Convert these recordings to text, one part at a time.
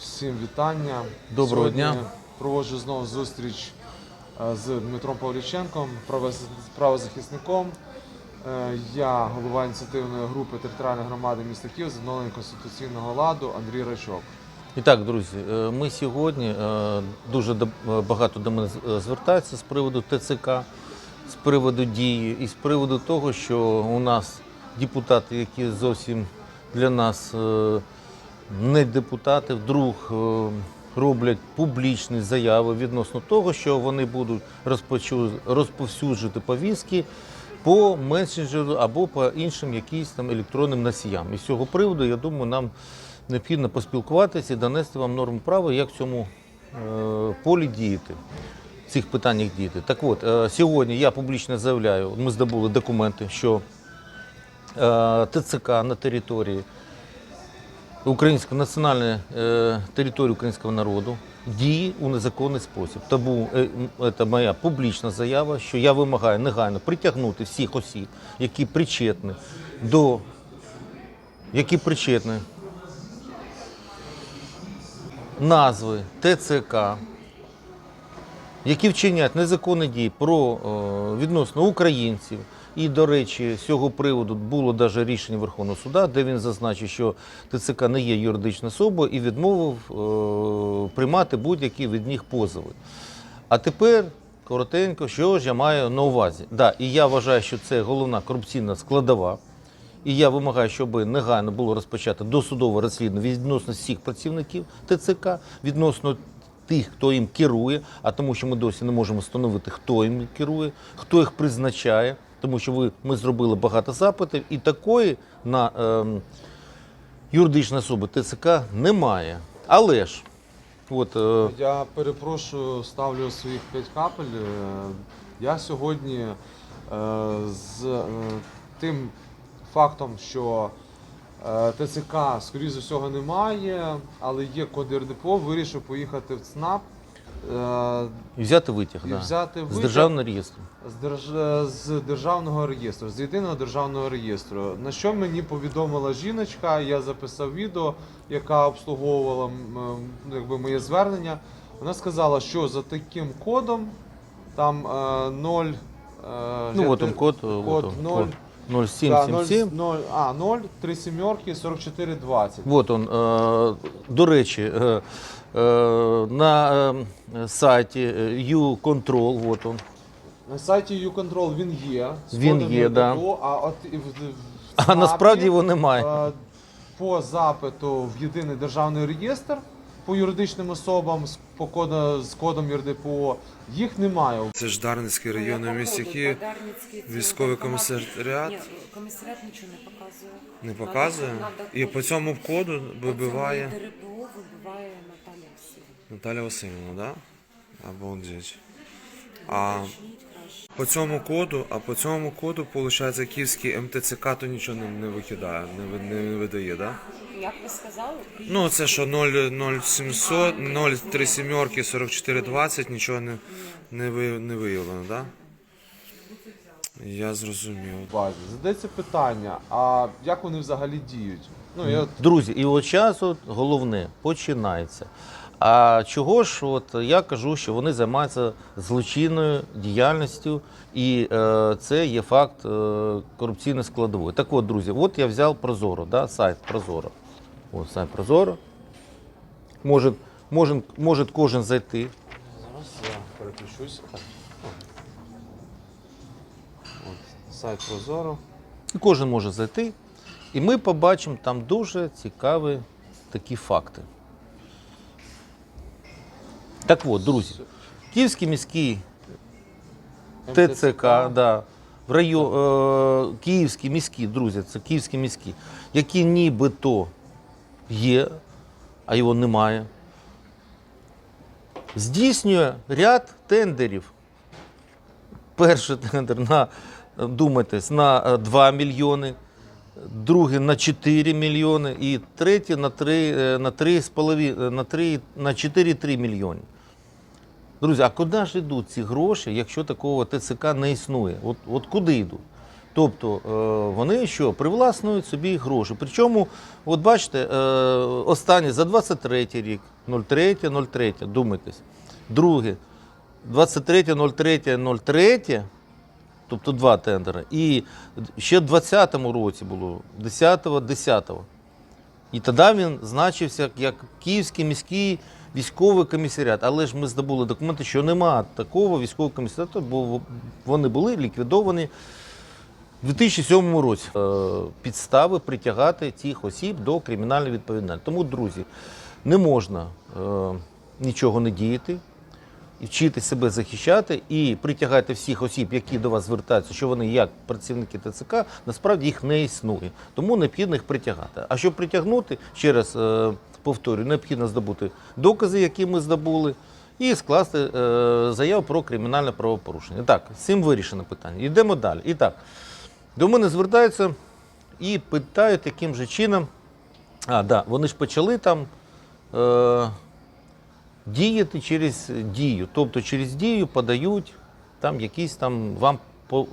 Всім вітання. Доброго Сьогодні дня. Проводжу знову зустріч е, з Дмитром Павліченком, правоз- правозахисником. Е, Я голова ініціативної групи територіальної громади міста Київ з відновлення конституційного ладу Андрій Рачок. І так, друзі, е, ми сьогодні дуже багато до мене звертаються з приводу ТЦК, з приводу дії і з приводу того, що у нас депутати, які зовсім для нас не депутати, вдруг е, роблять публічні заяви відносно того, що вони будуть розповсюджувати повістки по месенджеру або по іншим якимось там електронним носіям. І з цього приводу, я думаю, нам необхідно поспілкуватися і донести вам норму права, як в цьому е, полі діяти, в цих питаннях діяти. Так от, е, сьогодні я публічно заявляю, ми здобули документи, що ТЦК на території Української національної е, території українського народу діє у незаконний спосіб. Тому е, це моя публічна заява, що я вимагаю негайно притягнути всіх осіб, які причетні до які причетні назви ТЦК, які вчиняють незаконні дії про е, відносно українців. І, до речі, з цього приводу було навіть рішення Верховного суду, де він зазначив, що ТЦК не є юридичною особою і відмовив е, приймати будь-які від них позови. А тепер коротенько, що ж я маю на увазі? Да, і я вважаю, що це головна корупційна складова. І я вимагаю, щоб негайно було розпочато досудове розслідування відносно всіх працівників ТЦК, відносно тих, хто їм керує, а тому, що ми досі не можемо встановити, хто їм керує, хто їх призначає, тому що ви, ми зробили багато запитів, і такої на ем, юридичної особи ТЦК немає. Але ж, от, е, Я перепрошую, ставлю своїх 5 капель. Е, Я сьогодні е, з е, тим фактом, що е, ТЦК, скоріш за всього, немає, але є код РДПО, вирішив поїхати в ЦНАП е, і взяти витяг і да, взяти з державного реєстру. з, держ... з державного реєстру, з єдиного державного реєстру. На що мені повідомила жіночка, я записав відео, яка обслуговувала якби, моє звернення. Вона сказала, що за таким кодом там е, 0. Е, Ну, от код, е, код 0, код да, 0777. 0, 0, а, 0, 3 сімерки, 44, 20. Вот он, е, до речі, е, е, на е, сайті U-Control, вот он. На сайті YouControl він є. з Він кодом є, да. РДПО, а от і в, в А ЦНАПі, насправді його немає. Е, По запиту в єдиний державний реєстр по юридичним особам з по коду з кодом ЮРДПО їх немає. Це ж Дарницький район у місті Київ. військовий комісаріат. Ні, комісаріат нічого не показує. Не показує. Надо- надо І по цьому коду вибиває цьому ДРПО вибиває Наталя Васильівна. Наталя Васильівна, да? Обалдеть. А. по цьому коду, а по цьому коду, виходить, київський МТЦК то нічого не, не викидає, не, ви- не видає, да? Як ви сказали? Ну, це що 00700, 03 сімерки, 44 20, нічого не, не, ви, не виявлено, так? Да? Я зрозумів. Базі. Задається питання, а як вони взагалі діють? Ну, я Друзі, і от час от головне починається. А чого ж, от я кажу, що вони займаються злочинною діяльністю, і е, це є факт е, корупційної складової. Так от, друзі, от я взяв Прозоро, да, сайт Прозоро. От сайт Прозоро. Може, може, може кожен зайти. Зараз я переключусь. От, сайт Прозоро. І кожен може зайти. І ми побачимо там дуже цікаві такі факти. Так от, друзі, Київський міський ТЦК, да, в район, е, Київські міські, друзі, це Київські міські, які нібито є, а його немає. Здійснює ряд тендерів. Перший тендер на, думайтесь, на е, 2 мільйони, другий на 4 мільйони і третій на 3, е, на 3, на 3, на 4,3 мільйони. Друзі, а куди ж йдуть ці гроші, якщо такого ТЦК не існує? От, от куди йдуть? Тобто е, вони що привласнюють собі гроші. Причому, от бачите, е, останнє за 23 рік, 03, 03, думайтесь. Друге, 23, 03, 03, тобто два тендери. І ще в 20-му році було, 10-го, 10-го. І тоді він значився як Київський міський військовий комісаріат. Але ж ми здобули документи, що нема такого військового комісаріату, бо вони були ліквідовані у 2007 році. Е, Підстави притягати цих осіб до кримінальної відповідальності. Тому, друзі, не можна е, нічого не діяти. І вчити себе захищати і притягати всіх осіб, які до вас звертаються, що вони як працівники ТЦК, насправді їх не існує. Тому необхідно їх притягати. А щоб притягнути, ще раз е, повторюю, необхідно здобути докази, які ми здобули, і скласти е, заяву про кримінальне правопорушення. Так, з цим вирішено питання. Йдемо далі. І так, до мене звертаються і питають, яким же чином. А, да, вони ж почали там. Е, діяти через дію. Тобто через дію подають там якісь там вам по-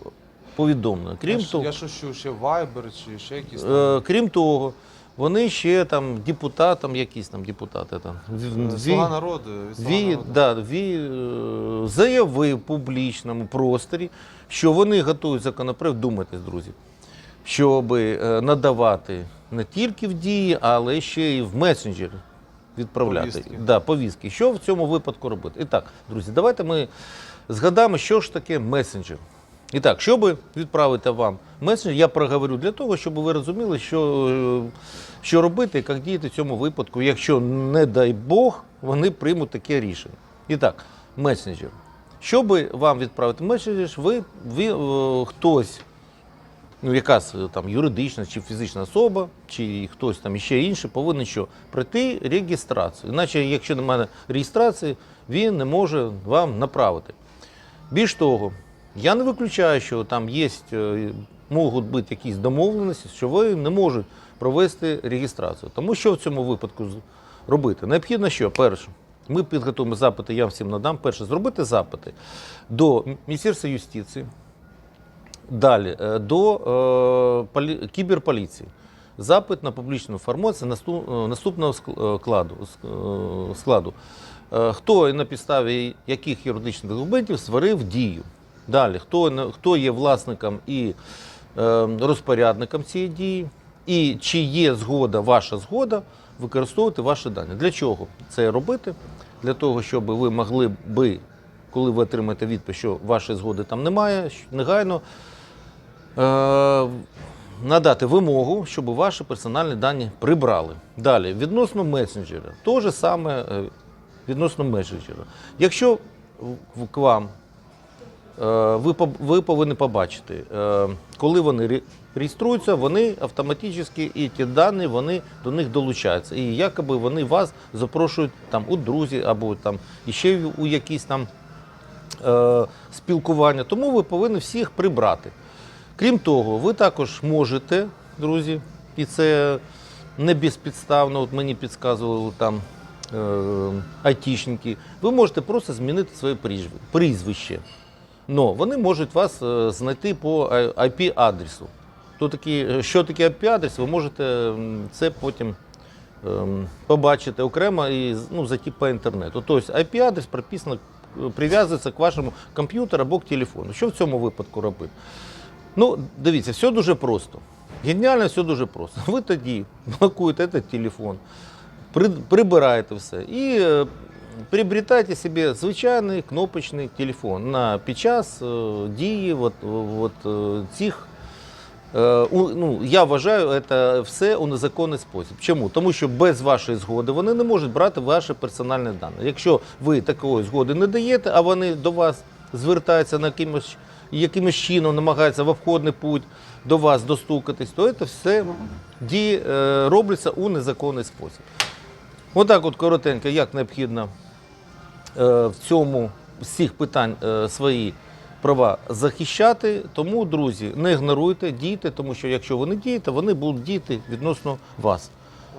повідомлення. Крім я, того, я що ще Viber чи ще якісь е, крім того, вони ще там депутатам, якісь там депутати там Е, ві- Слуга народу. Ві, народу». да, ві, е, заявив в публічному просторі, що вони готують законопроект, думайте, друзі, щоб е, надавати не тільки в дії, але ще й в месенджери відправляти. Повістки. Да, повістки. Що в цьому випадку робити? І так, друзі, давайте ми згадаємо, що ж таке месенджер. І так, щоб відправити вам месенджер, я проговорю для того, щоб ви розуміли, що, е, що робити як діяти в цьому випадку, якщо, не дай Бог, вони приймуть таке рішення. І так, месенджер. Щоб вам відправити месенджер, ви, ви е, хтось, ну якась е, там юридична чи фізична особа, чи хтось там іще інший, повинен що пройти реєстрацію. Іначе, якщо немає реєстрації, він не може вам направити. Більш того, я не виключаю, що там є, е, можуть бути якісь домовленості, що ви не можуть провести реєстрацію. Тому що в цьому випадку робити? Необхідно що? Перше, ми підготуємо запити, я всім надам. Перше, зробити запити до Міністерства юстиції, далі е, до е, полі- кіберполіції. Запит на публічну інформацію е, наступного ск- кладу, ск- складу. Е, Хто і на підставі яких юридичних документів створив дію. Далі, хто, хто є власником і е, розпорядником цієї дії, і чи є згода, ваша згода використовувати ваші дані. Для чого це робити? Для того, щоб ви могли би, коли ви отримаєте відповідь, що вашої згоди там немає, негайно е, надати вимогу, щоб ваші персональні дані прибрали. Далі, відносно месенджера, те ж саме е, відносно месенджера. Якщо к вам ви, ви повинні побачити, е, коли вони реєструються, вони автоматично і ті дані вони до них долучаються. І якоби вони вас запрошують там у друзі або там іще у якісь там е, спілкування. Тому ви повинні всіх прибрати. Крім того, ви також можете, друзі, і це не безпідставно, от мені підказували там е, айтішники, ви можете просто змінити своє прізвище. Но вони можуть вас е, знайти по IP-адресу. То такі, е, що таке IP-адрес, ви можете це потім ем, побачити окремо і ну, зайти по інтернету. Тобто IP-адрес прописано, е, прив'язується к вашому комп'ютеру або к телефону. Що в цьому випадку робити? Ну, дивіться, все дуже просто. Геніально, все дуже просто. Ви тоді блокуєте цей телефон, при- прибираєте все і е, приобретайте собі звичайний кнопочний телефон на під час е, дії от, от, е, цих. У- ну, я вважаю це все у незаконний спосіб. Чому? Тому що без вашої згоди вони не можуть брати ваші персональні дані. Якщо ви такої згоди не даєте, а вони до вас звертаються на якимось, якимось чином, намагаються в обходний путь до вас достукатись, то це все дії е, робляться у незаконний спосіб. Отак, от коротенько, як необхідно в цьому цих питань е, свої права захищати. Тому, друзі, не ігноруйте, дійте, тому що якщо ви не дієте, вони будуть діяти відносно вас.